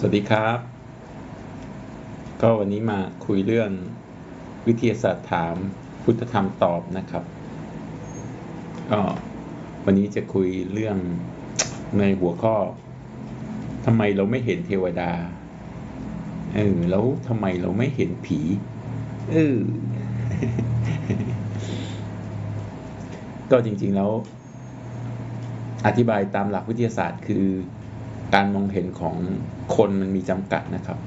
สวัสดีครับ ก็วันนี้มาคุยเรื่องวิทยาศาสตร์ถามพุทธธรรมตอบนะครับก็วันนี้จะคุยเรื่องในหัวข้อทำไมเราไม่เห็นเทวดาเออแล้วทำไมเราไม่เห็นผีเออก็จริงๆแล้ว อธิบายตามหลักวิทยาศาสตร์คือ การมองเห็นของคนมันมีจำกัดนะครับ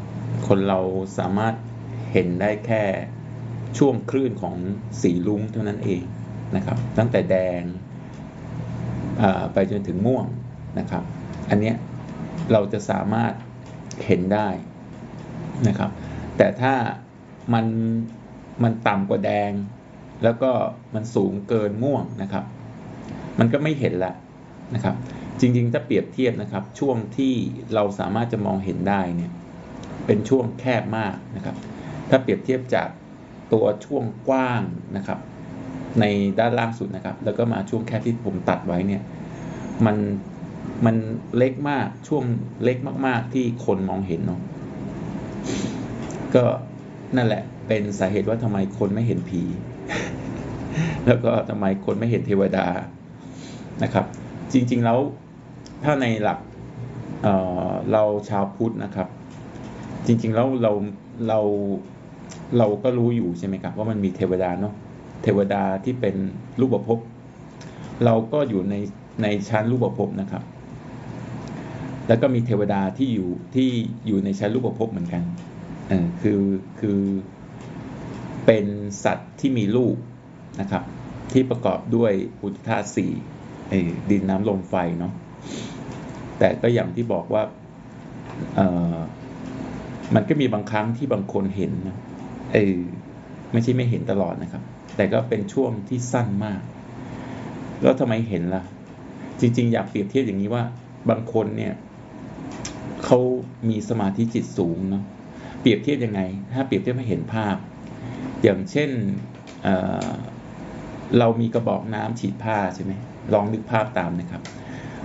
คนเราสามารถเห็นได้แค่ช่วงคลื่นของสีลุ้งเท่านั้นเองนะครับ ตั้งแต่แดงไปจนถึงม่วงนะครับ อันเนี้ยเราจะสามารถเห็นได้นะครับ แต่ถ้ามันมันต่ำกว่าแดง แล้วก็มันสูงเกินม่วงนะครับ มันก็ไม่เห็นละนะครับ จริงๆ ถ้าเปรียบเทียบนะครับ ช่วงที่เราสามารถจะมองเห็นได้เนี่ยเป็นช่วงแคบมากนะครับ ถ้าเปรียบเทียบจากตัวช่วงกว้างนะครับ ในด้านล่างสุดนะครับ แล้วก็มาช่วงแคบที่ผมตัดไว้เนี่ยมันมันเล็กมากช่วงเล็กมาก ๆ ที่คนมองเห็นเนาะก็นั่นแหละเป็นสาเหตุว่าทำไมคนไม่เห็นผี แล้วก็ทำไมคนไม่เห็นเทวดานะครับ จริง ๆ แล้ว ถ้าในหลักเเราชาวพุทธนะครับ จริงๆแล้วเราเราเราก็รู้อยู่ใช่ไหมครับว่ามันมีเทวดาเนาะเทวดาที่เป็นรูปภพเราก็อยู่ในในชั้นรูปภพนะครับ แล้วก็มีเทวดาที่อยู่ที่อยู่ในชั้นรูปภพเหมือนกันเออคือคือเป็นสัตว์ที่มีลูกนะครับ ที่ประกอบด้วยอุตธาสี่ดินน้ำลมไฟเนาะ แต่ก็อย่างที่บอกว่าเออมันก็มีบางครั้งที่บางคนเห็นนะเออไม่ใช่ไม่เห็นตลอดนะครับ แต่ก็เป็นช่วงที่สั้นมาก แล้วทำไมเห็นล่ะ จริง ๆ อยากเปรียบเทียบอย่างนี้ว่า บางคนเนี่ยเขามีสมาธิจิตสูงเนาะเปรียบเทียบยังไง ถ้าเปรียบเทียบให้เห็นภาพ อย่างเช่นเเรามีกระบอกน้ำฉีดผ้าใช่ไหมลองนึกภาพตามนะครับ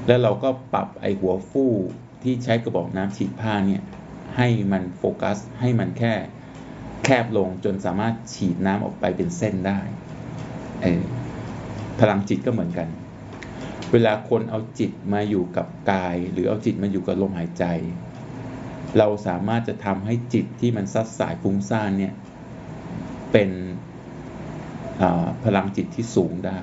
แล้วเราก็ปรับไอหัวฟู่ที่ใช้กระบอกน้ำฉีดผ้าเนี่ยให้มันโฟกัสให้มันแค่แคบลงจนสามารถฉีดน้ำออกไปเป็นเส้นได้เออพลังจิตก็เหมือนกัน เวลาคนเอาจิตมาอยู่กับกาย หรือเอาจิตมาอยู่กับลมหายใจ เราสามารถจะทำให้จิตที่มันซัดสายฟุ้งซ่านเนี่ยเป็นพลังจิตที่สูงได้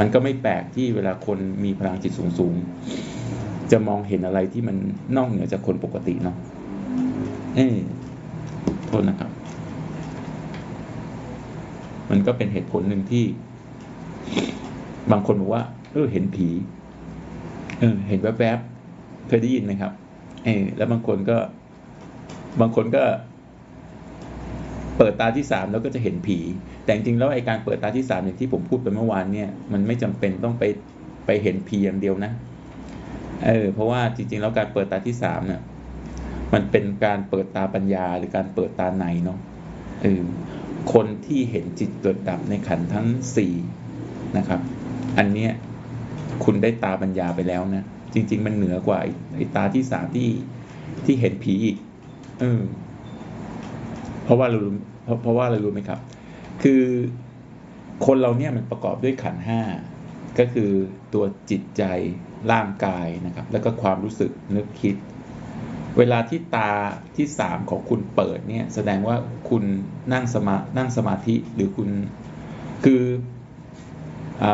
มันก็ไม่แปลกที่เวลาคนมีพลังจิตสูงสูงจะมองเห็นอะไรที่มันนอกเหนือจากคนปกติเนาะเอ้โทษนะครับ มันก็เป็นเหตุผลหนึ่งที่ บางคนบอกว่า เออเห็นผี เออ เห็นแวบๆเคยได้ยินไหมครับ เออแล้วบางคนก็ บางคนก็ เปิดตาที่สามแล้วก็จะเห็นผี แต่จริงแล้วไอ้การเปิดตาที่สามอย่างที่ผมพูดไปเมื่อวานเนี่ยมันไม่จำเป็นต้องไปไปเห็นพีอย่างเดียวนะเออเพราะว่าจริง ๆ แล้วการเปิดตาที่สามเนี่ยมันเป็นการเปิดตาปัญญาหรือการเปิดตาในเนาะเออคนที่เห็นจิตเกิดดับในขันทั้งสี่นะครับ อันเนี้ยคุณได้ตาปัญญาไปแล้วนะจริง ๆ มันเหนือกว่าไอ้ตาที่สามที่ที่เห็นผีอีกเออเพราะว่าเราเพราะเพราะว่าเรารู้ไหมครับ คือคนเราเนี่ยมันประกอบด้วยขันห้าก็คือตัวจิตใจร่างกายนะครับ แล้วก็ความรู้สึกนึกคิด เวลาที่ตาที่สามของคุณเปิดเนี่ยแสดงว่าคุณนั่งสมานั่งสมาธิหรือคุณคืออ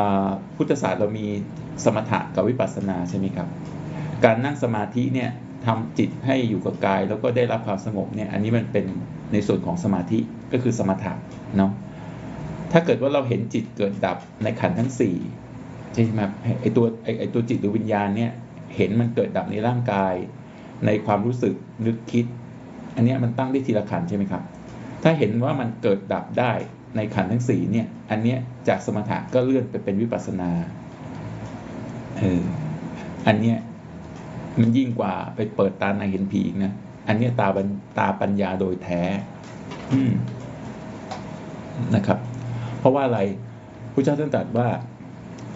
พุทธศาสตร์เรามีสมถะกับวิปัสสนาใช่ไหมครับ การนั่งสมาธิเนี่ยทำจิตให้อยู่กับกาย แล้วก็ได้รับความสงบเนี่ยอันนี้มันเป็นในส่วนของสมาธิก็คือสมถะเนาะ ถ้าเกิดว่าเราเห็นจิตเกิดดับในขันทั้งสี่ใช่ไหมไอตัวไอไอตัวจิตหรือวิญญาณเนี่ยเห็นมันเกิดดับในร่างกาย ในความรู้สึกนึกคิด อันนี้มันตั้งได้ทีละขันใช่ไหมครับ ถ้าเห็นว่ามันเกิดดับได้ในขันทั้งสี่เนี่ยอันเนี้ยจากสมถะก็เลื่อนไปเป็นวิปัสสนาเอออันเนี้ยมันยิ่งกว่าไปเปิดตาในเห็นผีอีกนะอันเนี้ยตาตาปัญญาโดยแท้ อืมนะครับ ราะว่าอะไรพระเจ้าท่านตรัสว่า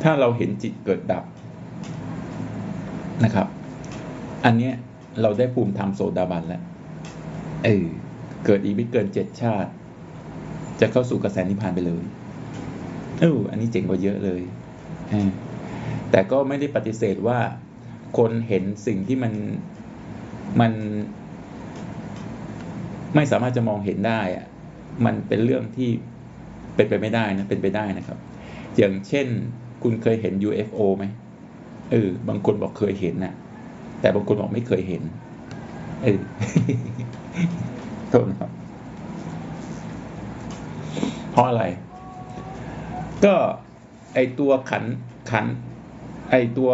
ถ้าเราเห็นจิตเกิดดับนะครับ อันเนี้ยเราได้ภูมิธรรมโสดาบันแล้วเออเกิดอีกไม่เกินเจ็ดชาติ จะเข้าสู่กระแสนิพพานไปเลยเอออันนี้เจ๋งกว่าเยอะเลยเออแต่ก็ไม่ได้ปฏิเสธว่าคนเห็นสิ่งที่มันมันไม่สามารถจะมองเห็นได้อะมันเป็นเรื่องที่ เป็นไปไม่ได้นะเป็นไปได้นะครับ อย่างเช่นคุณเคยเห็น UFO ไหมเออบางคนบอกเคยเห็นนะแต่บางคนบอกไม่เคยเห็นเออโทษนะครับ เพราะอะไร ก็ไอตัวขันขัน ไอตัว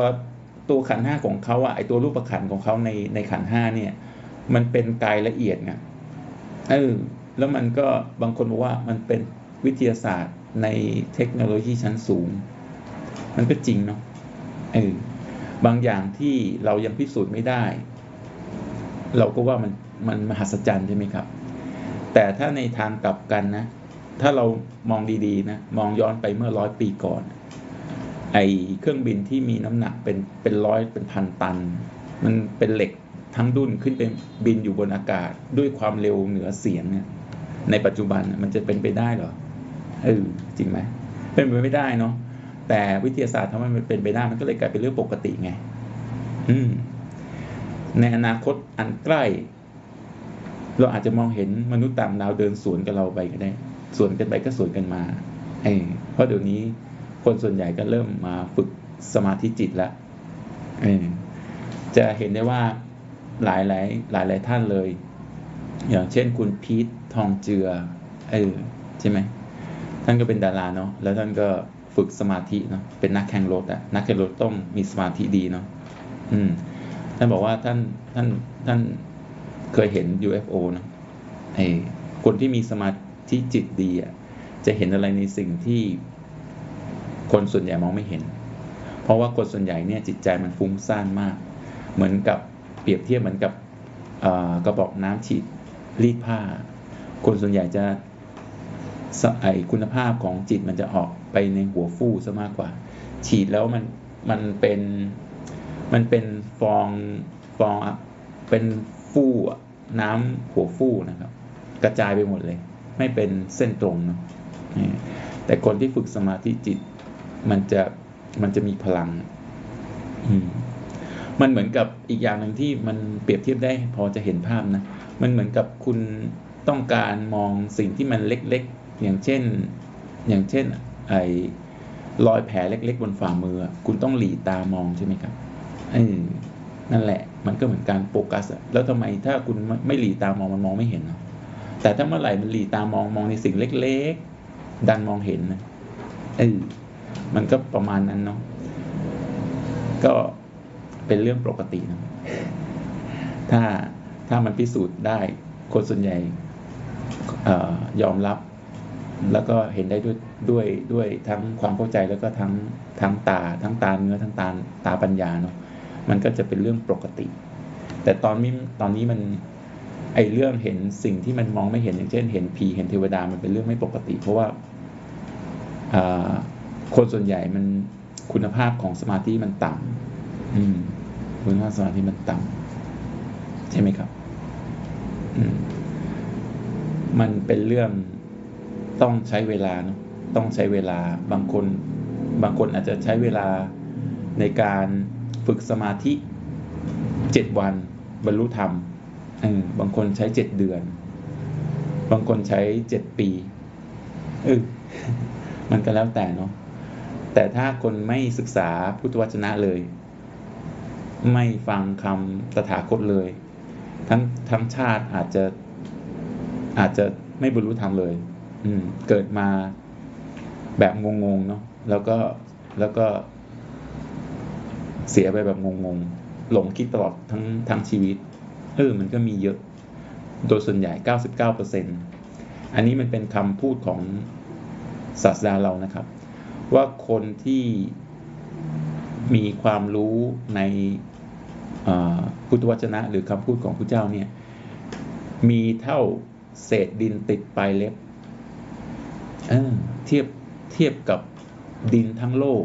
ตัวขันห้าของเขาอะไอตัวรูปขันของเขาในในขันห้าเนี่ย มันเป็นกายละเอียดไงเออแล้วมันก็บางคนบอกว่ามันเป็น วิทยาศาสตร์ในเทคโนโลยีชั้นสูง มันก็จริงเนาะเออบางอย่างที่เรายังพิสูจน์ไม่ได้ เราก็ว่ามันมันมหัศจรรย์ใช่ไหมครับ แต่ถ้าในทางกลับกันนะ ถ้าเรามองดีๆนะมองย้อนไปเมื่อร้อยปีก่อน ไอเครื่องบินที่มีน้ำหนักเป็นเป็นร้อยเป็นพันตัน มันเป็นเหล็กทั้งดุนขึ้นเป็นบินอยู่บนอากาศ ด้วยความเร็วเหนือเสียงเนี่ยในปัจจุบันมันจะเป็นไปได้หรอ เออจริงไหมเป็นไปไม่ได้เนาะแต่วิทยาศาสตร์ทำให้มันเป็นไปได้มันก็เลยกลายเป็นเรื่องปกติไง อืม ในอนาคตอันใกล้ เราอาจจะมองเห็นมนุษย์ต่างดาวเดินสวนกับเราไปก็ได้สวนกันไปก็สวนกันมาเออเพราะเดี๋ยวนี้คนส่วนใหญ่ก็เริ่มมาฝึกสมาธิจิตแล้วเออจะเห็นได้ว่าหลายหลายหลายหลายท่านเลย อย่างเช่นคุณพีททองเจือเออใช่ไหม ท่านก็เป็นดาราเนาะแล้วท่านก็ฝึกสมาธิเนาะเป็นนักแข่งรถอะนักแข่งรถต้องมีสมาธิดีเนาะอืมท่านบอกว่าท่านท่านท่านเคยเห็น UFO เนาะไอ้คนที่มีสมาธิจิตดีอะจะเห็นอะไรในสิ่งที่คนส่วนใหญ่มองไม่เห็น เพราะว่าคนส่วนใหญ่เนี่ยจิตใจมันฟุ้งซ่านมาก เหมือนกับเปรียบเทียบเหมือนกับกระบอกน้ำฉีดรีดผ้า คนส่วนใหญ่จะ ไอคุณภาพของจิตมันจะออกไปในหัวฟูซะมากกว่า ฉีดแล้วมันมันเป็นมันเป็นฟองฟองเป็นฟูน้ำหัวฟูนะครับ กระจายไปหมดเลย ไม่เป็นเส้นตรงเนาะแต่คนที่ฝึกสมาธิจิต มันจะมันจะมีพลัง อืมมันเหมือนกับอีกอย่างหนึ่งที่มันเปรียบเทียบได้พอจะเห็นภาพนะ มันเหมือนกับคุณต้องการมองสิ่งที่มันเล็ก อย่างเช่นอย่างเช่นไอ้รอยแผลเล็ก ๆ บนฝ่ามือ คุณต้องหลีตามองใช่ไหมครับเออนั่นแหละ มันก็เหมือนการโฟกัสแล้วทำไมถ้าคุณไม่หลีตามองมันมองไม่เห็นเนาะแต่ถ้าเมื่อไหร่มันหลีตามองมองในสิ่งเล็ก ๆ ดันมองเห็นนะเออมันก็ประมาณนั้นเนาะก็เป็นเรื่องปกตินะถ้าถ้ามันพิสูจน์ได้คนส่วนใหญ่ยอมรับ แล้วก็เห็นได้ด้วยด้วยด้วยทั้งความเข้าใจแล้วก็ทั้งทั้งตา ทั้งตาเนื้อทั้งตาตาปัญญาเนาะมันก็จะเป็นเรื่องปกติ แต่ตอนนี้ตอนนี้มันไอเรื่องเห็นสิ่งที่มันมองไม่เห็นอย่างเช่น เห็นผีเห็นเทวดามันเป็นเรื่องไม่ปกติ เพราะว่าคนส่วนใหญ่มันคุณภาพของสมาธิมันต่ำคุณภาพสมาธิมันต่ำใช่ไหมครับมมันเป็นเรื่อง ต้องใช้เวลาเนาะต้องใช้เวลาบางคนบางคนอาจจะใช้เวลาในการฝึกสมาธิเจ็ดวันบรรลุธรรมบางคนใช้เจ็ดเดือน บางคนใช้เจ็ดปีเออมันก็แล้วแต่เนาะแต่ถ้าคนไม่ศึกษาพุทธวจนะเลย ไม่ฟังคำตถาคตเลย ทั้งทั้งชาติอาจจะอาจจะไม่บรรลุธรรมเลย อืม เกิดมาแบบงงๆเนาะแล้วก็แล้วก็ เสียไปแบบงงๆหลงคิดตลอดทั้งทั้งชีวิตเออมันก็มีเยอะ โดยส่วนใหญ่ 99%อันนี้มันเป็นคำพูดของศาสดาเรานะครับ ว่าคนที่มีความรู้ในพุทธวจนะ หรือคำพูดของพระเจ้าเนี่ย มีเท่าเศษดินติดปลายเล็บ เเทียบเทียบกับดินทั้งโลก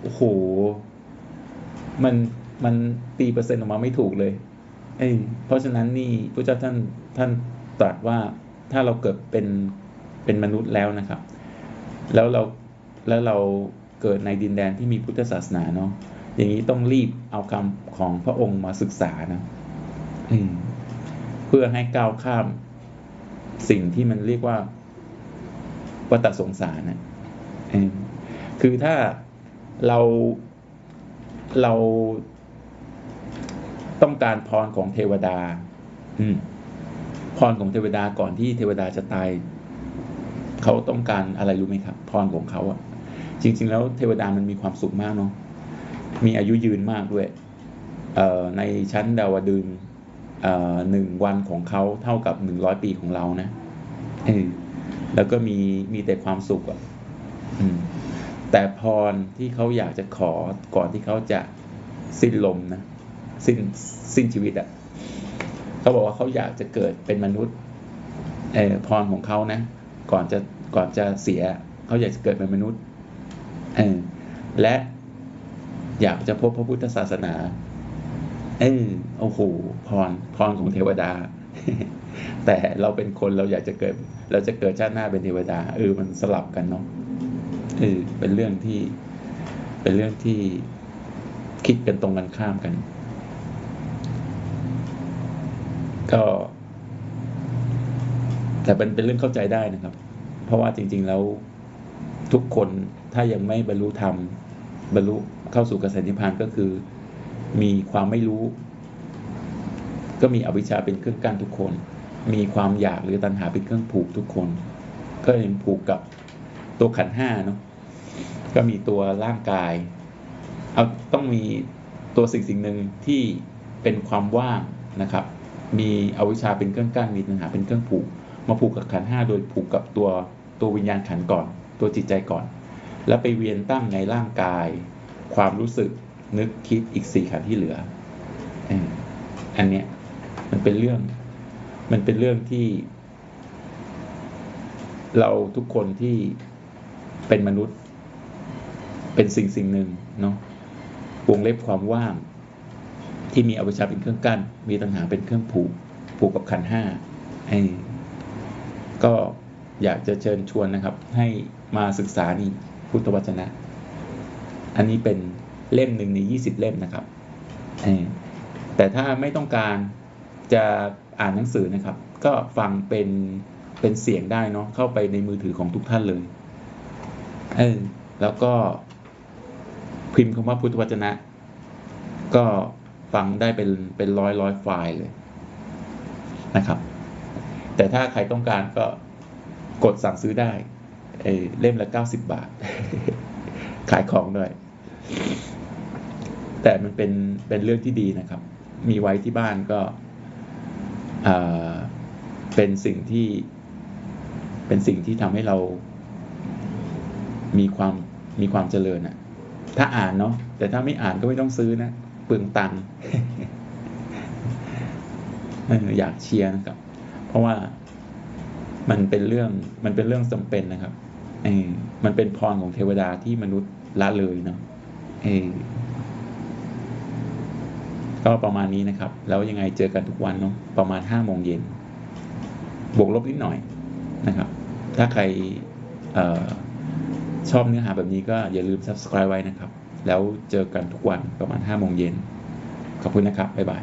โอ้โห มันมันตีเปอร์เซ็นต์ออกมาไม่ถูกเลย เอ้ยเพราะฉะนั้นนี่พระเจ้าท่านท่านตรัสว่าถ้าเราเกิดเป็นเป็นมนุษย์แล้วนะครับ แล้วเราแล้วเราเกิดในดินแดนที่มีพุทธศาสนาเนาะอย่างนี้ต้องรีบเอาคำของพระองค์มาศึกษานะอืเพื่อให้ก้าวข้ามสิ่งที่มันเรียกว่า วัฏสงสารนะคือถ้าเราเราต้องการพรของเทวดา อืพรของเทวดาก่อนที่เทวดาจะตาย เขาต้องการอะไรรู้ไหมครับ พรของเขาอะจริง ๆ แล้วเทวดามันมีความสุขมากเนาะมีอายุยืนมากด้วยในชั้นดาวดึงหนึ่งวันของเขาเท่ากับหนึ่งร้อยปีของเรานะเออ แล้วก็มีมีแต่ความสุขอะแต่พรที่เขาอยากจะขอก่อนที่เขาจะสิ้นลมนะสิ้นสิ้นชีวิตอะ่ะเขาบอกว่าเขาอยากจะเกิดเป็นมนุษย์เออพรของเขานะ ก่อนจะก่อนจะเสีย เขาอยากจะเกิดเป็นมนุษย์เออและอยากจะพบพระพุทธศาสนา เออโอ้โหพรพรของเทวดา แต่เราเป็นคนเราอยากจะเกิด เราจะเกิดชาติหน้าเป็นเทวดาเออมันสลับกันเนาะเออเป็นเรื่องที่ เป็นเรื่องที่คิดกันตรงกันข้ามกัน ก็ แต่เป็นเป็นเรื่องเข้าใจได้นะครับ เพราะว่าจริง ๆ แล้วทุกคนถ้ายังไม่บรรลุธรรมบรรลุเข้าสู่กระแสนิพพานก็คือ มีความไม่รู้ ก็มีอวิชชาเป็นเครื่องกั้นทุกคน มีความอยากหรือตัณหาเป็นเครื่องผูกทุกคน ก็ยังผูกกับตัวขันห้าเนาะก็มีตัวร่างกาย เอาต้องมีตัวสิ่งสิ่งหนึ่งที่เป็นความว่างนะครับ มีอวิชชาเป็นเครื่องกั้นมีตัณหาเป็นเครื่องผูก มาผูกกับขันห้าโดยผูกกับตัวตัววิญญาณขันก่อน ตัวจิตใจก่อน แล้วไปเวียนตั้งในร่างกาย ความรู้สึกนึกคิดอีกสี่ขันที่เหลืออันเนี้ยมันเป็นเรื่อง มันเป็นเรื่องที่ เราทุกคนที่เป็นมนุษย์ เป็นสิ่งสิ่งหนึ่งเนาะวงเล็บความว่าง ที่มีอวิชชาเป็นเครื่องกั้นมีตัณหาเป็นเครื่องผูกผูกกับขันห้าให้ก็อยากจะเชิญชวนนะครับ ให้มาศึกษานี่พุทธวจนะ อันนี้เป็นเล่มหนึ่งในยี่สิบเล่มนะครับแต่ถ้าไม่ต้องการจะ อ่านหนังสือนะครับ ก็ฟังเป็นเป็นเสียงได้เนาะเข้าไปในมือถือของทุกท่านเลยเออแล้วก็พิมพ์คำว่าพุทธวจนะ ก็ฟังได้เป็นเป็นร้อยร้อยไฟล์เลยนะครับ แต่ถ้าใครต้องการก็กดสั่งซื้อได้เอเล่มละเก้าสิบบาท ขายของด้วย แต่มันเป็นเป็นเรื่องที่ดีนะครับ มีไว้ที่บ้านก็ เป็นสิ่งที่เป็นสิ่งที่ทำให้เรามีความมีความเจริญอะถ้าอ่านเนาะแต่ถ้าไม่อ่านก็ไม่ต้องซื้อนะเปลืองตังค์อยากเชียร์นะครับ เพราะว่ามันเป็นเรื่องมันเป็นเรื่องจำเป็นนะครับเออมันเป็นพรของเทวดาที่มนุษย์ละเลยเนาะเออ ก็ประมาณนี้นะครับ แล้วยังไงเจอกันทุกวันเนาะประมาณห้าโมงเย็นบวกลบนิดหน่อยนะครับ ถ้าใครออชอบเนื้อหาแบบนี้ก็อย่าลืม subscribe ไว้นะครับ แล้วเจอกันทุกวันประมาณ5โมงเย็นขอบคุณนะครับ บ๊ายบาย